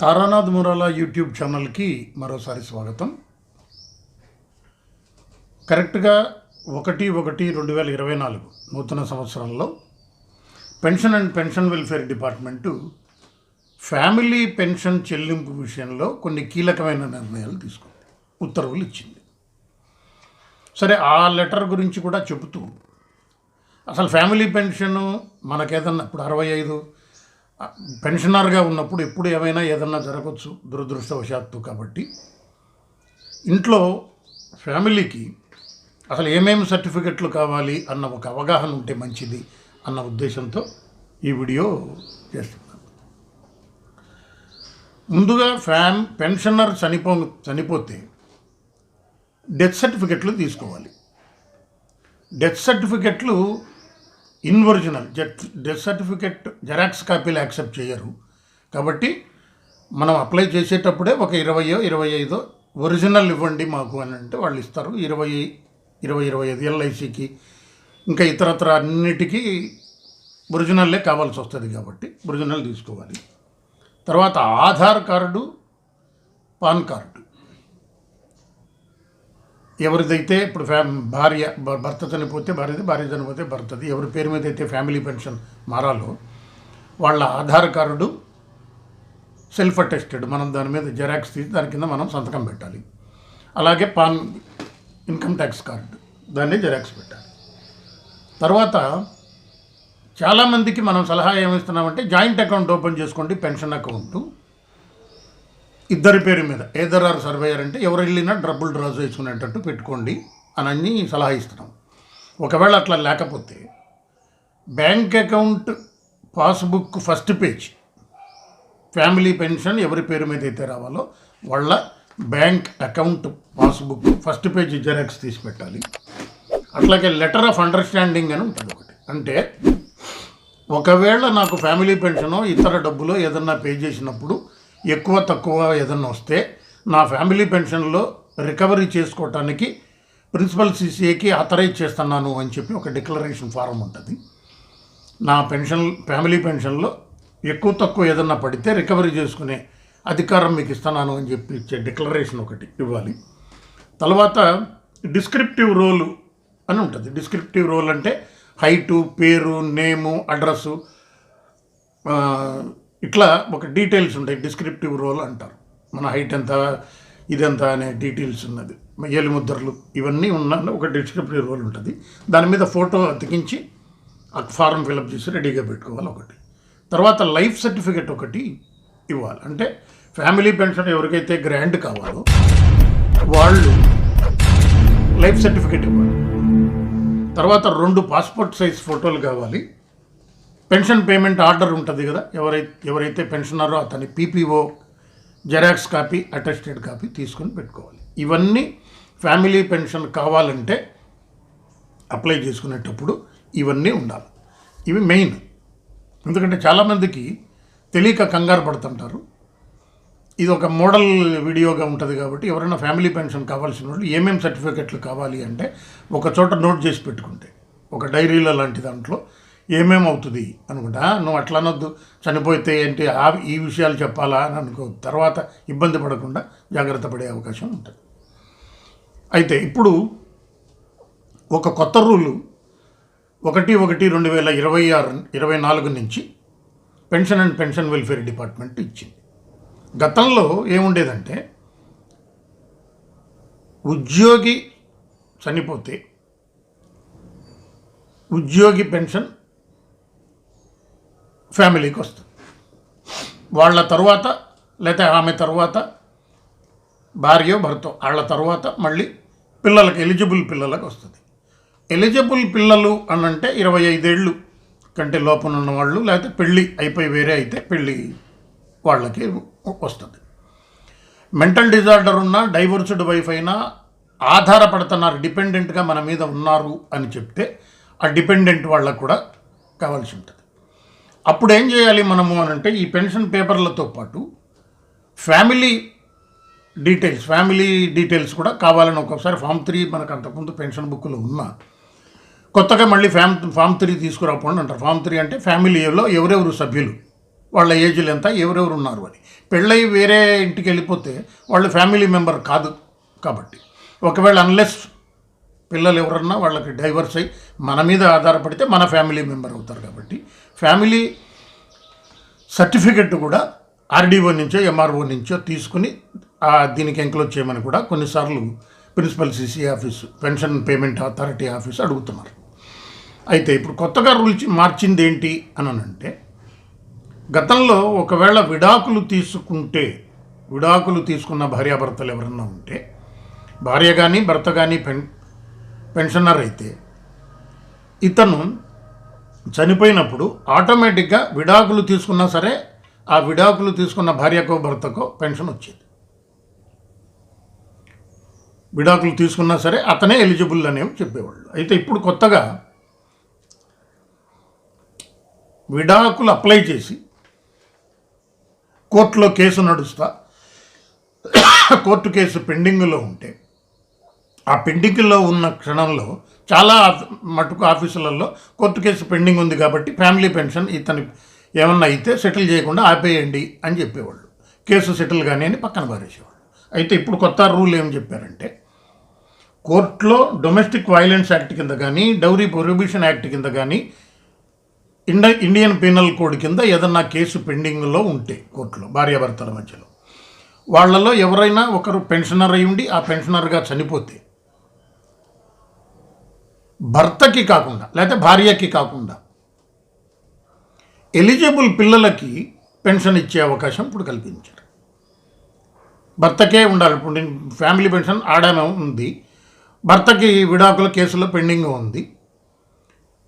Taranath Murala YouTube ఛానల్కి మరోసారి స్వాగతం. కరెక్ట్గా ఒకటి ఒకటి రెండు వేల ఇరవై నాలుగు నూతన సంవత్సరంలో pension and pension welfare department family pension చెల్లింపు విషయంలో కొన్ని కీలకమైన నిర్ణయాలు తీసుకుంది. ఉత్తర్వులు ఇచ్చింది. సరే ఆ లెటర్ గురించి కూడా చెబుతూ అసలు ఫ్యామిలీ పెన్షన్ మనకేదన్నా ఇప్పుడు అరవై ఐదు పెన్షనర్గా ఉన్నప్పుడు ఎప్పుడు ఏమైనా ఏదన్నా జరగవచ్చు దురదృష్టవశాత్తు కాబట్టి. ఇంట్లో ఫ్యామిలీకి అసలు ఏమేమి సర్టిఫికెట్లు కావాలి అన్న ఒక అవగాహన ఉంటే మంచిది అన్న ఉద్దేశంతో ఈ వీడియో చేస్తున్నాను. ముందుగా ఫ్యామ్ పెన్షనర్ చనిపో చనిపోతే డెత్ సర్టిఫికెట్లు తీసుకోవాలి. డెత్ సర్టిఫికెట్లు in original death death certificate xerox కాపీలు యాక్సెప్ట్ చేయరు. కాబట్టి మనం అప్లై చేసేటప్పుడే ఒక ఇరవయో ఇరవై ఐదో ఒరిజినల్ ఇవ్వండి మాకు అని అంటే వాళ్ళు ఇస్తారు. ఇరవై ఇరవై ఇరవై ఐదు ఎల్ఐసికి ఇంకా ఇతరత్ర అన్నిటికీ ఒరిజినల్లే కావాల్సి వస్తుంది కాబట్టి ఒరిజినల్ తీసుకోవాలి. తర్వాత ఆధార్ కార్డు పాన్ కార్డు. ఎవరిదైతే ఇప్పుడు ఫ్యామ్ భార్య భ- భర్త చనిపోతే భార్యది భార్య చనిపోతే భర్తది ఎవరి పేరు మీద అయితే ఫ్యామిలీ పెన్షన్ మారాలో వాళ్ళ ఆధార్ కార్డు సెల్ఫ్ అటెస్టెడ్ మనం దాని మీద జెరాక్స్ తీసి దాని కింద మనం సంతకం పెట్టాలి. అలాగే పాన్ ఇన్కమ్ ట్యాక్స్ కార్డు దాన్ని జెరాక్స్ పెట్టాలి. తర్వాత చాలామందికి మనం సలహా ఏమిస్తున్నామంటే జాయింట్ అకౌంట్ ఓపెన్ చేసుకోండి పెన్షన్ అకౌంట్. ఇద్దరి పేరు మీద. ఏదర్ ఆర్ సర్వేయర్ అంటే ఎవరు వెళ్ళినా డబ్బులు డ్రా చేసుకునేటట్టు పెట్టుకోండి అని అన్ని సలహా ఇస్తున్నాం. ఒకవేళ అట్లా లేకపోతే bank account passbook first page family pension ఎవరి పేరు మీద అయితే రావాలో వాళ్ళ bank account passbook first page xerox తీసి పెట్టాలి. అట్లాగే లెటర్ ఆఫ్ అండర్స్టాండింగ్ అని ఉంటుంది ఒకటి. అంటే ఒకవేళ నాకు ఫ్యామిలీ పెన్షనో ఇతర డబ్బులో ఏదన్నా పే చేసినప్పుడు ఎక్కువ తక్కువ ఏదన్నా వస్తే నా ఫ్యామిలీ పెన్షన్లో రికవరీ చేసుకోవటానికి ప్రిన్సిపల్ సీసీఏకి అథరైజ్ చేస్తున్నాను అని చెప్పి ఒక డిక్లరేషన్ ఫారం ఉంటుంది. నా పెన్షన్ ఫ్యామిలీ పెన్షన్లో ఎక్కువ తక్కువ ఏదన్నా పడితే రికవరీ చేసుకునే అధికారం మీకు ఇస్తున్నాను అని చెప్పి ఇచ్చే డిక్లరేషన్ ఒకటి ఇవ్వాలి. తర్వాత డిస్క్రిప్టివ్ రోలు అని ఉంటుంది. డిస్క్రిప్టివ్ రోల్ అంటే హైటు పేరు నేము అడ్రస్సు ఇట్లా ఒక డీటెయిల్స్ ఉంటాయి డిస్క్రిప్టివ్ రోల్ అంటారు. మన హైట్ ఎంత ఇదెంత అనే డీటెయిల్స్ ఉన్నది. ఏలిముద్రలు ఇవన్నీ ఉన్న ఒక డిస్క్రిప్టివ్ రోల్ ఉంటుంది. దాని మీద ఫోటో అతికించి ఆ ఫారం ఫిలప్ చేసి రెడీగా పెట్టుకోవాలి ఒకటి. తర్వాత లైఫ్ సర్టిఫికెట్ ఒకటి ఇవ్వాలి. అంటే ఫ్యామిలీ పెన్షన్ ఎవరికైతే గ్రాండ్ కావాలో వాళ్ళు లైఫ్ సర్టిఫికెట్ ఇవ్వాలి. తర్వాత రెండు పాస్పోర్ట్ సైజ్ ఫోటోలు కావాలి. పెన్షన్ పేమెంట్ ఆర్డర్ ఉంటుంది కదా ఎవరైతే ఎవరైతే పెన్షనరో అతని PPO xerox copy attested copy తీసుకొని పెట్టుకోవాలి. ఇవన్నీ ఫ్యామిలీ పెన్షన్ కావాలంటే అప్లై చేసుకునేటప్పుడు ఇవన్నీ ఉండాలి. ఇవి మెయిన్. ఎందుకంటే చాలామందికి తెలియక కంగారు పడుతుంటారు. ఇది ఒక మోడల్ వీడియోగా ఉంటుంది కాబట్టి ఎవరైనా ఫ్యామిలీ పెన్షన్ కావాల్సిన వాళ్ళు ఏమేమి సర్టిఫికెట్లు కావాలి అంటే ఒక చోట నోట్ చేసి పెట్టుకుంటే ఒక డైరీలో లాంటి దాంట్లో ఏమేమి అవుతుంది అనుకుంటా? నువ్వు అట్లా అనొద్దు. చనిపోతే ఏంటి? ఆ ఈ విషయాలు చెప్పాలా అని అనుకో. తర్వాత ఇబ్బంది పడకుండా జాగ్రత్త పడే అవకాశం ఉంటుంది. అయితే ఇప్పుడు ఒక కొత్త రూలు ఒకటి ఒకటి రెండు వేల ఇరవై ఆరు ఇరవై నాలుగు నుంచి pension and pension welfare department ఇచ్చింది. గతంలో ఏముండేదంటే ఉద్యోగి చనిపోతే ఉద్యోగి పెన్షన్ ఫ్యామిలీకి వస్తుంది. వాళ్ళ తర్వాత లేకపోతే ఆమె తర్వాత భార్య భర్త వాళ్ళ తర్వాత మళ్ళీ పిల్లలకి ఎలిజిబుల్ పిల్లలకు వస్తుంది. ఎలిజిబుల్ పిల్లలు అనంటే ఇరవై ఐదేళ్ళు కంటే లోపల ఉన్న వాళ్ళు లేకపోతే పెళ్ళి అయిపోయి వేరే అయితే పెళ్ళి వాళ్ళకి వస్తుంది. మెంటల్ డిజార్డర్ ఉన్నా డైవర్స్డ్ వైఫ్ అయినా ఆధారపడుతున్నారు డిపెండెంట్గా మన మీద ఉన్నారు అని చెప్తే ఆ డిపెండెంట్ వాళ్ళకు కూడా కావాల్సి ఉంటుంది. అప్పుడు ఏం చేయాలి మనము అని అంటే ఈ పెన్షన్ పేపర్లతో పాటు ఫ్యామిలీ డీటెయిల్స్ ఫ్యామిలీ డీటెయిల్స్ కూడా కావాలని ఒక్కొక్కసారి ఫామ్ త్రీ మనకు అంతకుముందు పెన్షన్ బుక్లో ఉన్నా కొత్తగా మళ్ళీ ఫ్యామ్ ఫామ్ త్రీ తీసుకురాపోండి అంటారు. ఫామ్ త్రీ అంటే ఫ్యామిలీలో ఎవరెవరు సభ్యులు వాళ్ళ ఏజ్లు ఎంత ఎవరెవరు ఉన్నారు అని. పెళ్ళై వేరే ఇంటికి వెళ్ళిపోతే వాళ్ళు ఫ్యామిలీ మెంబర్ కాదు కాబట్టి. ఒకవేళ అన్లెస్ పిల్లలు ఎవరన్నా వాళ్ళకి డైవర్స్ అయ్యి మన మీద ఆధారపడితే మన ఫ్యామిలీ మెంబర్ అవుతారు కాబట్టి ఫ్యామిలీ సర్టిఫికెట్ కూడా ఆర్డీఓ నుంచో ఎంఆర్ఓ నుంచో తీసుకుని దీనికి ఎంక్లోజ్ చేయమని కూడా కొన్నిసార్లు principal CC office pension payment authority office అడుగుతున్నారు. అయితే ఇప్పుడు కొత్తగా రూల్ మార్చింది ఏంటి అని అంటే గతంలో ఒకవేళ విడాకులు తీసుకుంటే విడాకులు తీసుకున్న భార్యాభర్తలు ఎవరన్నా ఉంటే భార్య కానీ భర్త కానీ పెన్ పెన్షనర్ అయితే ఇతను చనిపోయినప్పుడు ఆటోమేటిక్గా విడాకులు తీసుకున్నా సరే ఆ విడాకులు తీసుకున్న భార్యకో భర్తకో పెన్షన్ వచ్చేది. విడాకులు తీసుకున్నా సరే అతనే ఎలిజిబుల్ అనేవి చెప్పేవాళ్ళు. అయితే ఇప్పుడు కొత్తగా విడాకులు అప్లై చేసి కోర్టులో కేసు నడుస్తా కోర్టు కేసు పెండింగ్లో ఉంటే ఆ పెండింగ్లో ఉన్న క్షణంలో చాలా మటుకు ఆఫీసులలో కోర్టు కేసు పెండింగ్ ఉంది కాబట్టి ఫ్యామిలీ పెన్షన్ ఇతని ఏమన్నా అయితే సెటిల్ చేయకుండా ఆపేయండి అని చెప్పేవాళ్ళు. కేసు సెటిల్ కానీ అని పక్కన పారేసేవాళ్ళు. అయితే ఇప్పుడు కొత్త రూల్ ఏం చెప్పారంటే కోర్టులో డొమెస్టిక్ వైలెన్స్ యాక్ట్ కింద కానీ డౌరీ ప్రొహిబిషన్ యాక్ట్ కింద కానీ ఇండ ఇండియన్ పీనల్ కోడ్ కింద ఏదన్నా కేసు పెండింగ్లో ఉంటే కోర్టులో భార్యాభర్తల మధ్యలో వాళ్ళలో ఎవరైనా ఒకరు పెన్షనర్ అయి ఉండి ఆ పెన్షనర్గా చనిపోతే భర్తకి కాకుండా లేకపోతే భార్యకి కాకుండా ఎలిజిబుల్ పిల్లలకి పెన్షన్ ఇచ్చే అవకాశం ఇప్పుడు కల్పించారు. భర్తకే ఉండాలి. ఇప్పుడు ఫ్యామిలీ పెన్షన్ ఆడమే ఉంది. భర్తకి విడాకుల కేసులో పెండింగ్ ఉంది.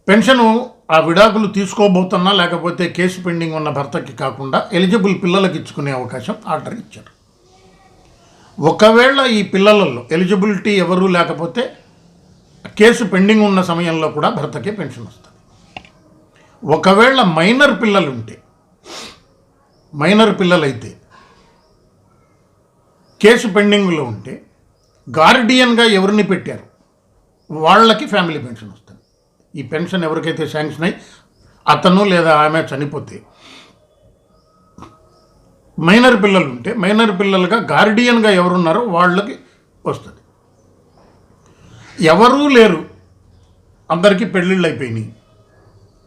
పెన్షను ఆ విడాకులు తీసుకోబోతున్నా లేకపోతే కేసు పెండింగ్ ఉన్న భర్తకి కాకుండా ఎలిజిబుల్ పిల్లలకి ఇచ్చుకునే అవకాశం ఆర్డర్ ఇచ్చారు. ఒకవేళ ఈ పిల్లలలో ఎలిజిబిలిటీ ఎవరు లేకపోతే కేసు పెండింగ్ ఉన్న సమయంలో కూడా భర్తకే పెన్షన్ వస్తుంది. ఒకవేళ మైనర్ పిల్లలు ఉంటే మైనర్ పిల్లలైతే కేసు పెండింగ్లో ఉంటే గార్డియన్గా ఎవరిని పెట్టారు? వాళ్ళకి ఫ్యామిలీ పెన్షన్ వస్తుంది. ఈ పెన్షన్ ఎవరికైతే శాంక్షన్ అయి అతను లేదా ఆమె చనిపోతే మైనర్ పిల్లలు ఉంటే మైనర్ పిల్లలుగా గార్డియన్గా ఎవరున్నారో వాళ్ళకి వస్తుంది. ఎవరూ లేరు. అందరికీ పెళ్ళిళ్ళు అయిపోయినాయి.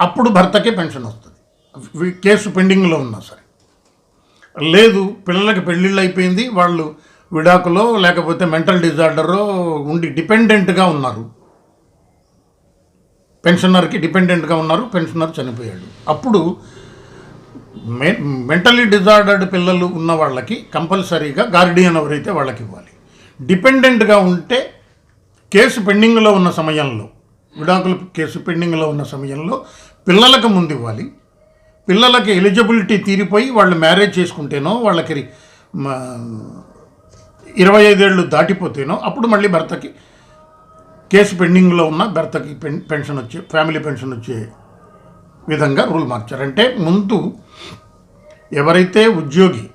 అప్పుడు భర్తకే పెన్షన్ వస్తుంది. కేసు పెండింగ్లో ఉన్నా సరే. లేదు పిల్లలకి పెళ్ళిళ్ళు అయిపోయింది. వాళ్ళు విడాకులో లేకపోతే మెంటల్ డిజార్డరో ఉండి డిపెండెంట్గా ఉన్నారు. పెన్షనర్కి డిపెండెంట్గా ఉన్నారు. పెన్షనర్ చనిపోయాడు. అప్పుడు మె మెంటలీ డిజార్డర్డ్ పిల్లలు ఉన్న వాళ్ళకి కంపల్సరీగా గార్డియన్ ఎవరైతే వాళ్ళకి ఇవ్వాలి. డిపెండెంట్గా ఉంటే కేసు పెండింగ్లో ఉన్న సమయంలో విడాకుల కేసు పెండింగ్లో ఉన్న సమయంలో పిల్లలకు ముందు ఇవ్వాలి. పిల్లలకి ఎలిజిబిలిటీ తీరిపోయి వాళ్ళు మ్యారేజ్ చేసుకుంటేనో వాళ్ళకి ఇరవై ఐదేళ్ళు దాటిపోతేనో అప్పుడు మళ్ళీ భర్తకి కేసు పెండింగ్లో ఉన్న భర్తకి పెన్ పెన్షన్ వచ్చే ఫ్యామిలీ పెన్షన్ వచ్చే విధంగా రూల్ మార్చారు. అంటే ముందు ఎవరైతే ఉద్యోగి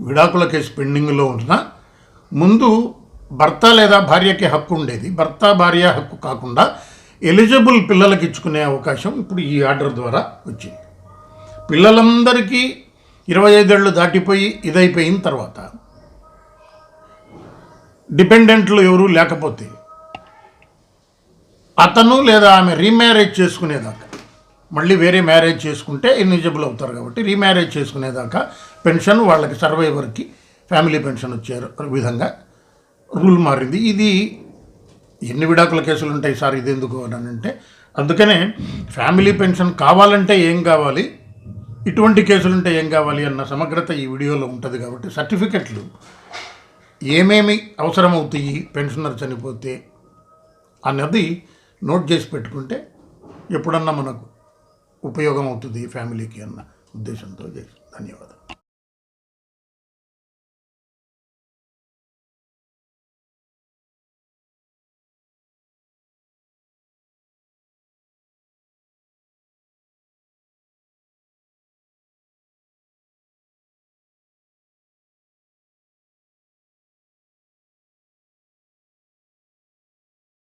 విడాకుల కేసు పెండింగ్లో ఉన్నా ముందు భర్త లేదా భార్యకి హక్కు ఉండేది. భర్త భార్య హక్కు కాకుండా ఎలిజిబుల్ పిల్లలకి ఇచ్చుకునే అవకాశం ఇప్పుడు ఈ ఆర్డర్ ద్వారా వచ్చింది. పిల్లలందరికీ ఇరవై ఐదేళ్ళు దాటిపోయి ఇదైపోయిన తర్వాత డిపెండెంట్లు ఎవరూ లేకపోతే అతను లేదా ఆమె రీమ్యారేజ్ చేసుకునేదాకా మళ్ళీ వేరే మ్యారేజ్ చేసుకుంటే ఎలిజిబుల్ అవుతారు కాబట్టి రీమ్యారేజ్ చేసుకునేదాకా పెన్షన్ వాళ్ళకి సర్వైవర్కి ఫ్యామిలీ పెన్షన్ వచ్చే విధంగా రూల్ మారింది. ఇది ఎన్ని విడాకుల కేసులు ఉంటాయి సార్? ఇది ఎందుకు అని అంటే అందుకనే ఫ్యామిలీ పెన్షన్ కావాలంటే ఏం కావాలి? ఇటువంటి కేసులు ఉంటే ఏం కావాలి అన్న సమగ్రత ఈ వీడియోలో ఉంటుంది కాబట్టి సర్టిఫికెట్లు. ఏమేమి అవసరమవుతాయి పెన్షనర్ చనిపోతే అన్నది నోట్ చేసి పెట్టుకుంటే ఎప్పుడన్నా మనకు ఉపయోగం అవుతుంది ఫ్యామిలీకి అన్న ఉద్దేశంతో చేసి. ధన్యవాదాలు.